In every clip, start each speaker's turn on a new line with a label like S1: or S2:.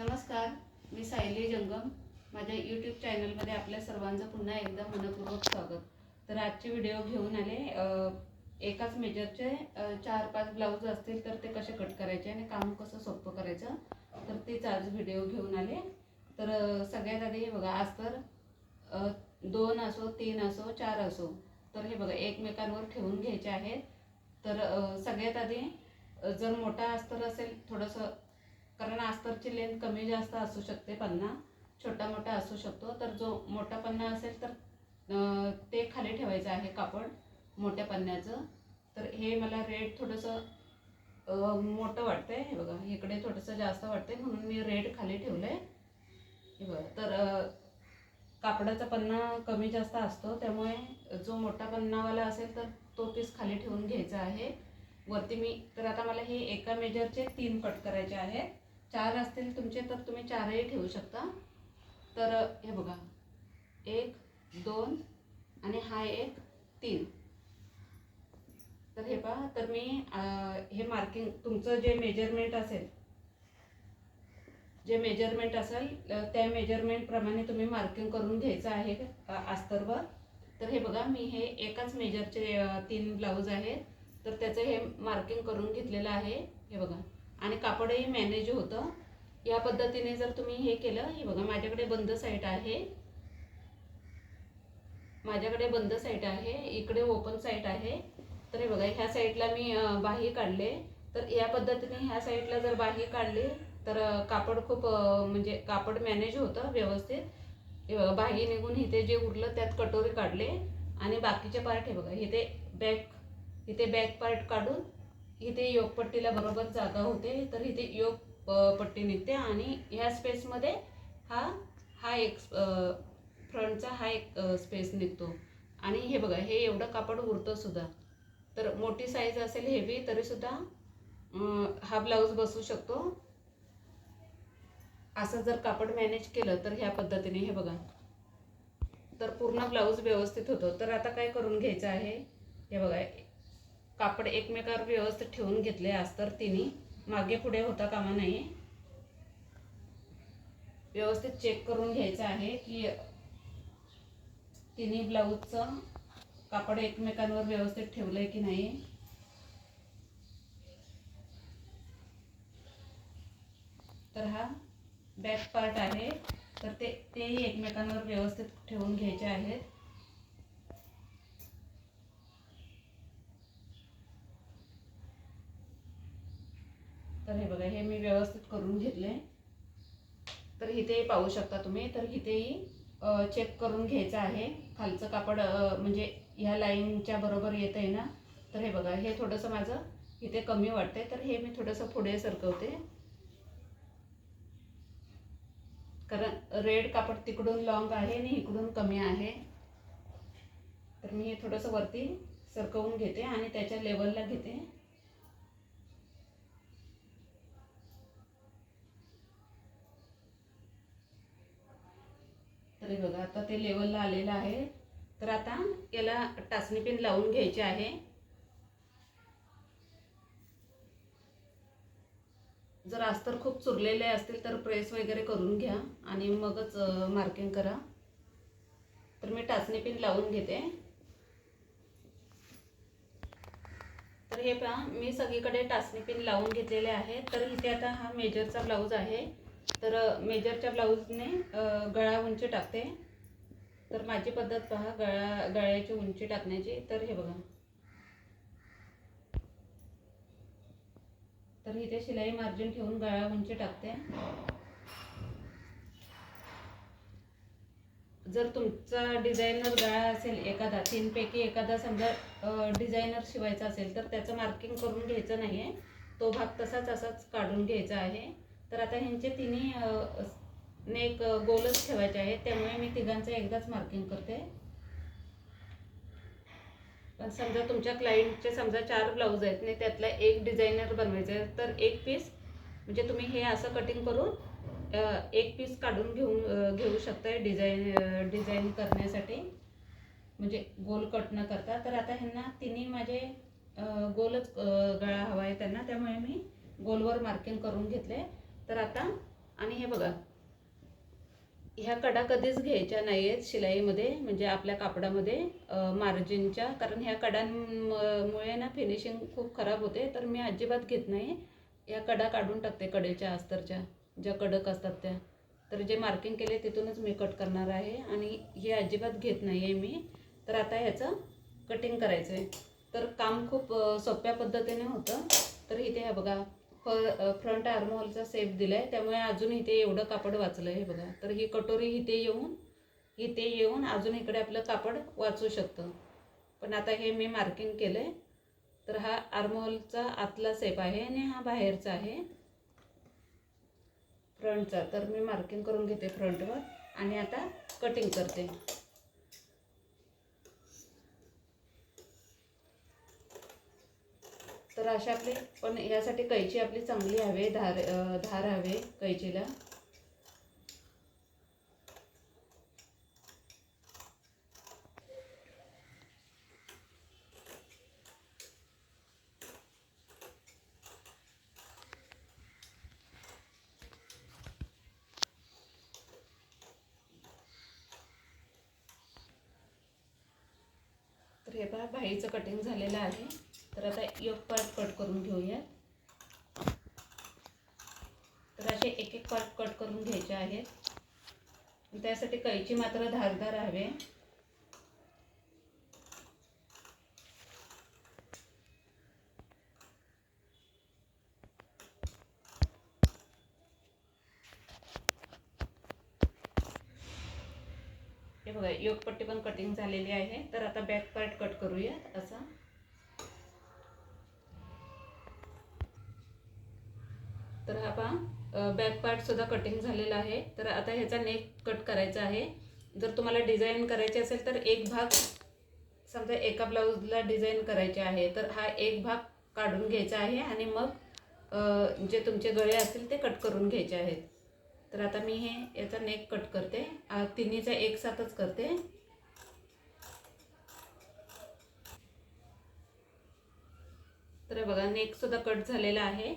S1: नमस्कार मी सायली जंगम. माझ्या यूट्यूब चॅनलमध्ये आपल्या सर्वांचं पुन्हा एकदा मनपूर्वक स्वागत. तर आजचे व्हिडिओ घेऊन आले एकाच मेजरचे चार पाच ब्लाऊज असतील तर ते कसे कट करायचे आणि काम कसं सोपं करायचं तर तेच आज व्हिडिओ घेऊन आले. तर सगळ्यात आधी हे बघा आज तर दोन असो तीन असो चार असो तर हे बघा एकमेकांवर ठेवून घ्यायचे आहेत. तर सगळ्यात आधी जर मोठा अस्तर असेल थोडंसं कारण अस्तरची लेंथ कमी जास्त असू शकते पन्ना छोटा मोठा असू शकतो. तर जो मोठा पन्ना असेल तर ते खाली ठेवायचं आहे कापड मोठ्या पन्न्याचं. तर हे मला रेड थोडंसं मोठं मोठं वाटतंय. हे बघा इकडे थोडंसं जास्त वाटतंय म्हणून मी रेड खाली ठेवलं आहे हे बघा तर कापडाचा पन्ना कमी जास्त असतो. त्यामुळे जो मोठा पन्नावाला असेल तर तो पीस खाली ठेवून घ्यायचा आहे. वरती मी तर आता मला हे एका मेजरचे तीन कट करायचे आहेत. चार असतील तुमचे तर तुम्ही चारही ठेवू शकता. तर हे बघा एक दोन आणि हा एक तीन. तर हे पहा तर मी हे मार्किंग तुमचं जे मेजरमेंट असेल जे मेजरमेंट असेल त्या मेजरमेंटप्रमाणे तुम्ही मार्किंग करून घ्यायचं आहे अस्तरवर. तर हे बघा मी हे एकाच मेजरचे तीन ब्लाऊज आहेत. तर त्याचं हे मार्किंग करून घेतलेलं आहे. हे बघा. आणि कापडही मॅनेज होतं. या पद्धतीने जर तुम्ही हे केलं हे बघा माझ्याकडे बंद साईट आहे. माझ्याकडे बंद साईट आहे इकडे ओपन साईट आहे. तर हे बघा ह्या साईडला मी बाही काढले. तर या पद्धतीने ह्या साईडला जर बाही काढली तर कापड खूप म्हणजे कापड मॅनेज होतं व्यवस्थित. बाही निघून इथे जे उरलं त्यात कटोरी काढले. आणि बाकीचे पार्ट हे बघा इथे बॅक इथे बॅक पार्ट काढून इथे योगपट्टीला बरोबर जागा होते तर इथे योग पट्टी निघते आणि ह्या स्पेसमध्ये हा हा एक फ्रंटचा हा एक स्पेस निघतो. आणि हे बघा हे एवढं कापड उरतं सुद्धा. तर मोठी साईज असेल हेवी तरीसुद्धा हा ब्लाऊज बसू शकतो. असं जर कापड मॅनेज केलं तर ह्या पद्धतीने हे बघा. तर पूर्ण ब्लाऊज व्यवस्थित होतो. तर आता काय करून घ्यायचं आहे? हे बघा कापड एकमेकावर व्यवस्थित ठेवून घेतले अस्तर तिने. मागे पुढे होता कामा नाही व्यवस्थित चेक करून घ्यायचं आहे की तिन्ही ब्लाऊजचं कापड एकमेकांवर व्यवस्थित ठेवलंय की नाही. तर हा बॅक पार्ट आहे. तर ते तेही एकमेकांवर व्यवस्थित ठेवून घ्यायचे आहेत. तर हे बघा हे मी व्यवस्थित करून घेतले तर इथे पाहू शकता तुम्ही तर इथेही चेक करून घ्यायचं आहे. खालचं कापड म्हणजे ह्या लाईनच्या बरोबर येत आहे ना? तर हे बघा हे थोडंसं माझं इथे कमी वाटतंय. तर हे मी थोडंसं पुढे सरकवते. कारण रेड कापड तिकडून लॉंग आहे आणि इकडून कमी आहे. तर मी हे थोडंसं वरती सरकवून घेते आणि त्याच्या लेवलला घेते. हे बघा आता ते लेवलला आलेलं आहे. तर आता याला टाचणी पिन लावून घ्यायची आहे. जर अस्तर खूप चुरलेले असतील तर प्रेस वगैरे करून घ्या आणि मगच मार्किंग करा. तर मी टाचणी पिन लावून घेते. तर हे पहा मी सगळीकडे टाचणी पिन लावून घेतलेले आहे. तर इथे आता हा मेजरचा ब्लाऊज आहे. तर मेजरच्या ब्लाऊजने गळा उंची टाकते. तर माझी पद्धत पहा गळा गळ्याची उंची टाकण्याची. तर हे बघा. तर इथे शिलाई मार्जिन ठेवून गळा उंची टाकते. जर तुमचा डिझायनर गळा असेल एखादा तीनपैकी एखादा समजा डिझायनर शिवायचा असेल तर त्याचं मार्किंग करून घ्यायचं नाही आहे तो भाग तसाच असाच काढून घ्यायचा आहे. तर आता ह्यांचे तिन्ही नेक गोलच ठेवायचे आहेत. त्यामुळे मी तिघांचं एकदाच मार्किंग करते. पण समजा तुमच्या क्लायंटचे समजा चार ब्लाऊज आहेत आणि त्यातला एक डिझायनर बनवायचं आहे तर एक पीस म्हणजे तुम्ही हे असं कटिंग करून एक पीस काढून घेऊन घेऊ शकताय डिझाईन डिझाईन करण्यासाठी. म्हणजे गोल कट न करता. तर आता ह्यांना तिन्ही माझे गोलच गळा हवा आहे त्यांना. त्यामुळे मी गोलवर मार्किंग करून घेतले. तर आता आणि हे बघा. ह्या कडा कधीच घ्यायच्या नाही आहेत शिलाईमध्ये म्हणजे आपल्या कापडामध्ये मार्जिनच्या. कारण ह्या कडांमुळे ना फिनिशिंग खूप खराब होते. तर मी अजिबात घेत नाही. ह्या कडा काढून टाकते कडेच्या अस्तरच्या. ज्या कडक असतात त्या. तर जे मार्किंग केले तिथूनच मी कट करणार आहे. आणि हे अजिबात घेत नाही आहे मी. तर आता ह्याचं कटिंग करायचं आहे तर काम खूप सोप्या पद्धतीने होतं. तर इथे ह्या बघा. फ फ्रंट आर्महोलचा सेप दिला आहे त्यामुळे अजून इथे एवढं कापड वाचलं आहे बघा. तर ही कटोरी इथे येऊन इथे येऊन अजून इकडे आपलं कापड वाचू शकतं. पण आता हे मी मार्किंग केलं आहे तर हा आर्महोलचा आतला सेप आहे आणि हा बाहेरचा आहे. फ्रंटचा. तर मी मार्किंग करून घेते फ्रंटवर आणि आता कटिंग करते. तर अशा आपली पण यासाठी कैची आपली चांगली हवे धार धार हवे कैचीला. तर हे पहा बाईचं कटिंग झालेलं आहे. तर आता एक पार्ट कट करून घेऊया. तर असे एक एक पार्ट कट करून घ्यायचे आहेत. त्यासाठी कैची मात्र धारदार हवे. हे बघा योगपट्टी पण कटिंग झालेली आहे. तर आता बॅक पार्ट कट करूया असा. तर हा पहा बॅक पार्ट सुद्धा कटिंग झालेला आहे. तर आता ह्याचा नेक कट करायचा आहे. जर तुम्हाला डिझाईन करायची असेल तर एक भाग समजा एका ब्लाऊजला डिझाईन करायचे आहे तर हा एक भाग काढून घ्यायचा आहे आणि मग जे तुमचे गळे असतील ते कट करून घ्यायचे आहेत. तर आता मी हे याचा नेक कट करते. तिन्हीचा एक साथच करते. तर बघा नेकसुद्धा कट झालेला आहे.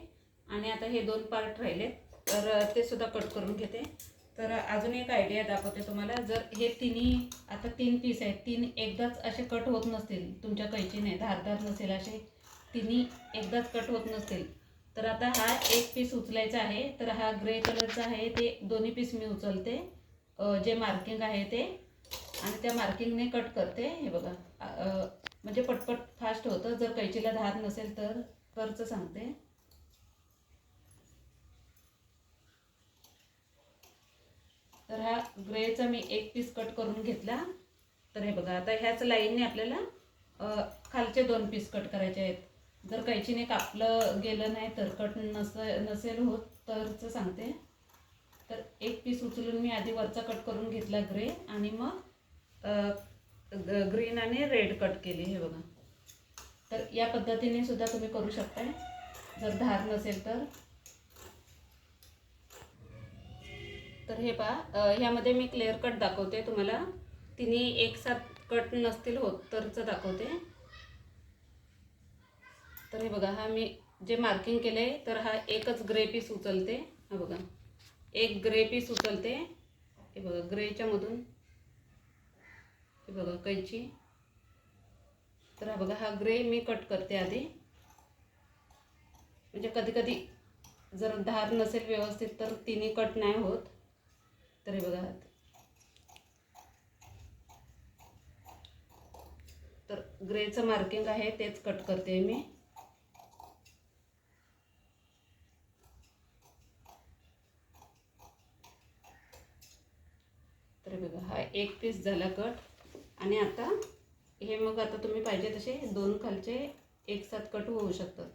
S1: आणि आता हे दोन पार्ट राहिले. तर ते सुद्धा कट करून घेते. तर अजून एक आयडिया दाखवते तुम्हाला. जर हे तिन्ही आता तीन पीस आहेत. तीन एकदाच असे कट होत नसतील. तुमच्या कैचीने धारदार नसेल असे. तिन्ही एकदाच कट होत नसतील. तर आता हा एक पीस उचलायचा आहे. तर हा ग्रे कलरचा आहे. ते दोन्ही पीस मी उचलते. जे मार्किंग आहे ते. आणि त्या मार्किंगने कट करते. हे बघा. म्हणजे पटपट फास्ट होतं. जर कैचीला धार नसेल तर करचं सांगते. तर हा ग्रेचा मी एक पीस कट करून घेतला. तर हे बघा आता ह्याच लाईनने आपल्याला खालचे दोन पीस कट करायचे आहेत. जर कैचीने कापलं गेलं नाही तर कट नस नसेल होत तरच सांगते. तर एक पीस उचलून मी आधी वरचा कट करून घेतला ग्रे आणि मग ग्रीन आणि रेड कट केली हे बघा. तर या पद्धतीने सुद्धा तुम्ही करू शकताय. जर धार नसेल तर. तर हे पहा ह्यामध्ये मी क्लिअर कट दाखवते तुम्हाला. तिन्ही एक साथ कट नसतील होत तरचं दाखवते. तर हे बघा हा मी जे मार्किंग केलं आहे तर हा एकच ग्रे पीस उचलते. हा बघा एक ग्रे पीस उचलते. हे बघा ग्रेच्यामधून हे बघा कैची. तर हा बघा हा ग्रे मी कट करते आधी. म्हणजे कधी कधी जर धार नसेल व्यवस्थित तर तिन्ही कट नाही होत. तर हे बघा. तर ग्रेचं मार्किंग आहे तेच कट करते मी. तर बघा हा एक पीस झाला कट आणि आता हे मग आता तुम्ही पाहिजे तसे दोन खालचे एक साथ कट होऊ शकतात.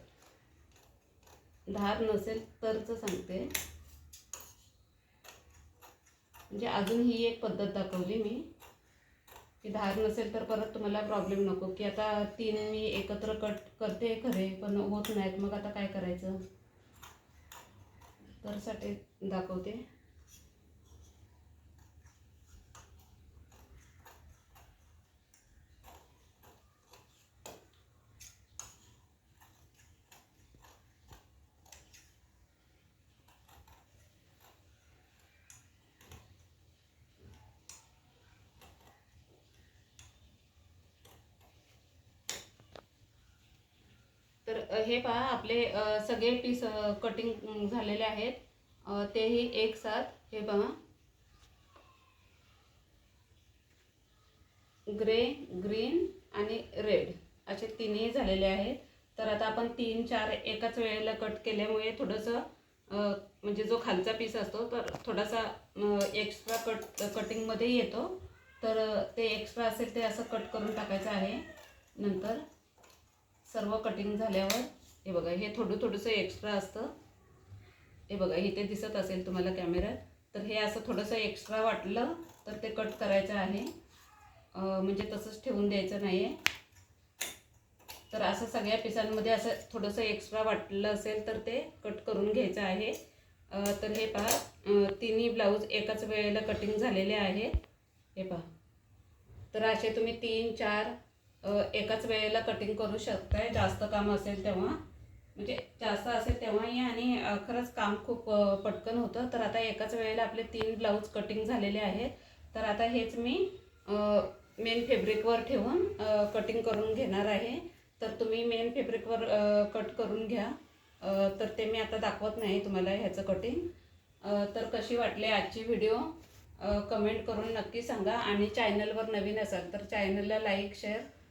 S1: धार नसेल तरच सांगते. म्हणजे अजून ही एक पद्धत दाखवली मी. की धार नसेल तर परत तुम्हाला प्रॉब्लेम नको. की आता तीन मी एकत्र कट करते खरे पण होत नाहीत. मग आता काय करायचं? तर साठी दाखवते. हे पहा आपले सगळे पीस कटिंग झालेले आहेत. तेही एक साथ. हे पहा. ग्रे ग्रीन आणि रेड असे तिन्ही झालेले आहेत. तर आता आपण तीन चार एकाच वेळेला कट केल्यामुळे थोडंसं म्हणजे जो खालचा पीस असतो तर थोडासा एक्स्ट्रा कट कटिंगमध्ये येतो. तर ते एक्स्ट्रा असेल ते असं कट करून टाकायचं आहे नंतर. सर्व कटिंग झाल्यावर हे बघा हे थोडं थोडंसं एक्स्ट्रा असतं. हे बघा इथे दिसत असेल तुम्हाला कॅमेऱ्यात तर हे असं थोडंसं एक्स्ट्रा वाटलं तर ते कट करायचं आहे. म्हणजे तसंच ठेवून द्यायचं नाही आहे तर असं सगळ्या पिसांमध्ये असं थोडंसं एक्स्ट्रा वाटलं असेल तर ते कट करून घ्यायचं आहे. तर हे पहा तिन्ही ब्लाऊज एकाच वेळेला कटिंग झालेले आहेत. हे पहा. तर असे तुम्ही तीन चार एकाच वेळेला कटिंग करू शकताय जास्त काम असेल तेव्हा. म्हणजे जास्त असेल तेव्हाही आणि खरंच काम खूप पटकन होतं. तर आता एकाच वेळेला आपले तीन ब्लाऊज कटिंग झालेले आहेत. तर आता हेच मी मेन फेब्रिकवर ठेवून कटिंग करून घेणार आहे. तर तुम्ही मेन फेब्रिकवर कट करून घ्या. तर ते मी आता दाखवत नाही तुम्हाला ह्याचं कटिंग तर कशी वाटली आजची व्हिडिओ कमेंट करून नक्की सांगा. आणि चॅनलवर नवीन असाल तर चॅनलला लाईक शेअर